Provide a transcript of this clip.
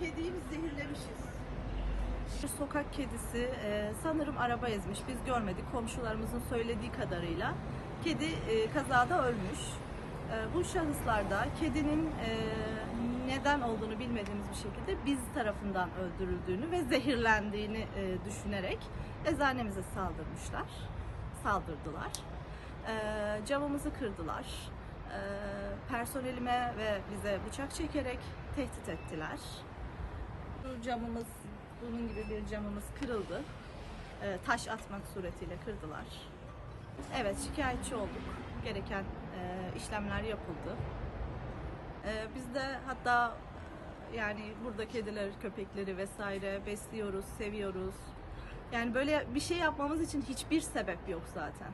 Kediyi zehirlemişiz. Bir sokak kedisi e, sanırım araba ezmiş. Biz görmedik. Komşularımızın söylediği kadarıyla kedi e, kazada ölmüş. E, bu şahıslarda kedinin e, neden olduğunu bilmediğimiz bir şekilde biz tarafından öldürüldüğünü ve zehirlendiğini e, düşünerek eczanemize saldırmışlar. Saldırdılar. E, camımızı kırdılar. E, personelime ve bize bıçak çekerek tehdit ettiler. Bu camımız, bunun gibi bir camımız kırıldı. Ee, taş atmak suretiyle kırdılar. Evet şikayetçi olduk. Gereken e, işlemler yapıldı. Ee, biz de hatta e, yani burada kediler, köpekleri vesaire besliyoruz, seviyoruz. Yani böyle bir şey yapmamız için hiçbir sebep yok zaten.